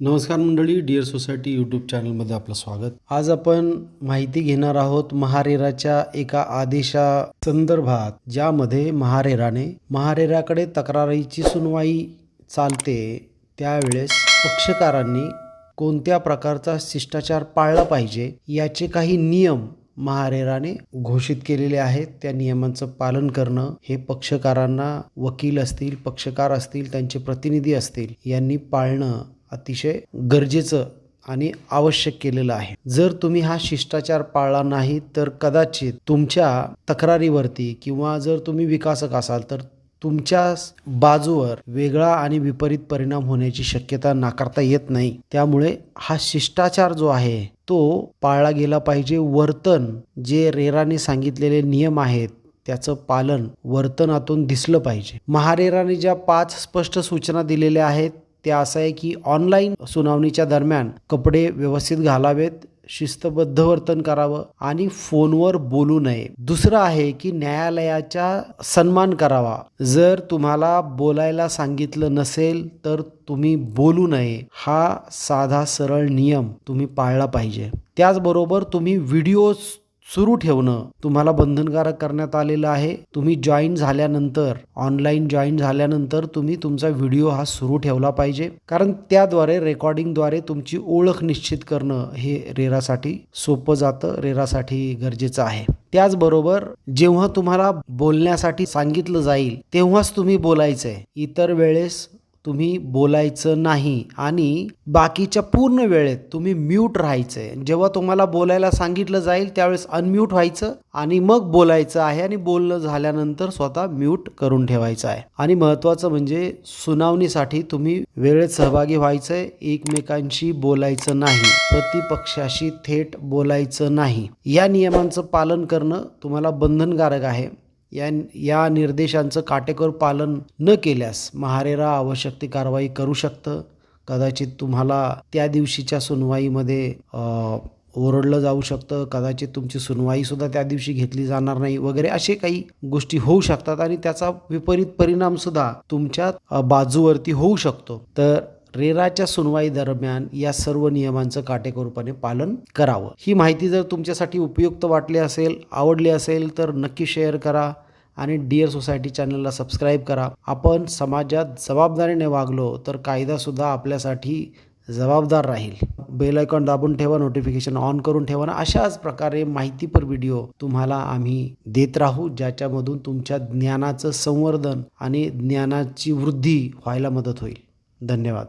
नमस्कार मंडळी dear society YouTube चॅनलमध्ये आपलं स्वागत. आज आपण माहिती घेणार आहोत महारेराच्या एका आदेशा संदर्भात ज्यामध्ये महारेराने महारेराकडे तक्रारीची सुनवाई चालते त्यावेळेस पक्षकारांनी कोणत्या प्रकारचा शिष्टाचार पाळला पाहिजे याचे काही नियम महारेराने घोषित केलेले आहेत. त्या नियमांचं पालन करणं हे पक्षकारांना वकील असतील पक्षकार असतील त्यांचे प्रतिनिधी असतील यांनी पाळणं अतिशय गरजेचं आणि आवश्यक केलेलं आहे. जर तुम्ही हा शिष्टाचार पाळला नाही तर कदाचित तुमच्या तक्रारीवरती किंवा जर तुम्ही विकासक असाल तर तुमच्या बाजूवर वेगळा आणि विपरीत परिणाम होण्याची शक्यता नाकारता येत नाही. त्यामुळे हा शिष्टाचार जो आहे तो पाळला गेला पाहिजे. वर्तन जे रेराने सांगितलेले नियम आहेत त्याचं पालन वर्तनातून दिसलं पाहिजे. महारेराने ज्या पाच स्पष्ट सूचना दिलेल्या आहेत ते असं आहे की ऑनलाईन सुनावणीच्या दरम्यान कपडे व्यवस्थित घालावेत शिस्तबद्ध वर्तन करावं आणि फोनवर बोलू नये. दुसरं आहे की न्यायालयाचा सन्मान करावा. जर तुम्हाला बोलायला सांगितलं नसेल तर तुम्ही बोलू नये. हा साधा सरळ नियम तुम्ही पाळला पाहिजे. त्याचबरोबर तुम्ही व्हिडिओज सुरू ठेवणं तुम्हाला बंधनकारक करण्यात आलेलं आहे. तुम्ही जॉईन झाल्यानंतर ऑनलाईन जॉईन झाल्यानंतर तुम्ही तुमचा व्हिडिओ हा सुरू ठेवला पाहिजे. कारण त्याद्वारे रेकॉर्डिंगद्वारे तुमची ओळख निश्चित करणं हे रेरासाठी सोपं जातं रेरासाठी गरजेचं आहे. त्याचबरोबर जेव्हा तुम्हाला बोलण्यासाठी सांगितलं जाईल तेव्हाच तुम्ही बोलायचंय. इतर वेळेस तुम्ही बोलायचं नाही आणि बाकीच्या पूर्ण वेळेत तुम्ही म्यूट राहायचंय जेव्हा तुम्हाला बोलायला सांगितलं जाईल त्यावेळेस अनम्यूट व्हायचं आणि मग बोलायचं आहे आणि बोलणं झाल्यानंतर स्वतः म्यूट करून ठेवायचं आहे. आणि महत्त्वाचं म्हणजे सुनावणीसाठी तुम्ही वेळेत सहभागी व्हायचंय एकमेकांशी बोलायचं नाही. प्रतिपक्षाशी थेट बोलायचं नाही. या नियमांचं पालन करणं तुम्हाला बंधनकारक आहे. या या निर्देशांचं काटेकोर पालन न केल्यास महारेरा आवश्यक ती कारवाई करू शकतं. कदाचित तुम्हाला त्या दिवशीच्या सुनवाईमध्ये ओरडलं जाऊ शकतं. कदाचित तुमची सुनवाईसुद्धा त्या दिवशी घेतली जाणार नाही वगैरे असे काही गोष्टी होऊ शकतात आणि त्याचा विपरीत परिणामसुद्धा तुमच्या बाजूवरती होऊ शकतो. तर रेराच्या सुनवाई दरम्यान या सर्व नियमांचं काटेकोरपणे पालन करावं. ही माहिती जर तुमच्यासाठी उपयुक्त वाटली असेल आवडली असेल तर नक्की शेअर करा आणि डिअर सोसायटी चॅनलला सबस्क्राईब करा. आपण समाजात जबाबदारीने वागलो तर कायदासुद्धा आपल्यासाठी जबाबदार राहील. बेल आयकॉन दाबून ठेवा नोटिफिकेशन ऑन करून ठेवा ना अशाच प्रकारे माहितीपर व्हिडिओ तुम्हाला आम्ही देत राहू ज्याच्यामधून तुमच्या ज्ञानाचं संवर्धन आणि ज्ञानाची वृद्धी व्हायला मदत होईल. धन्यवाद.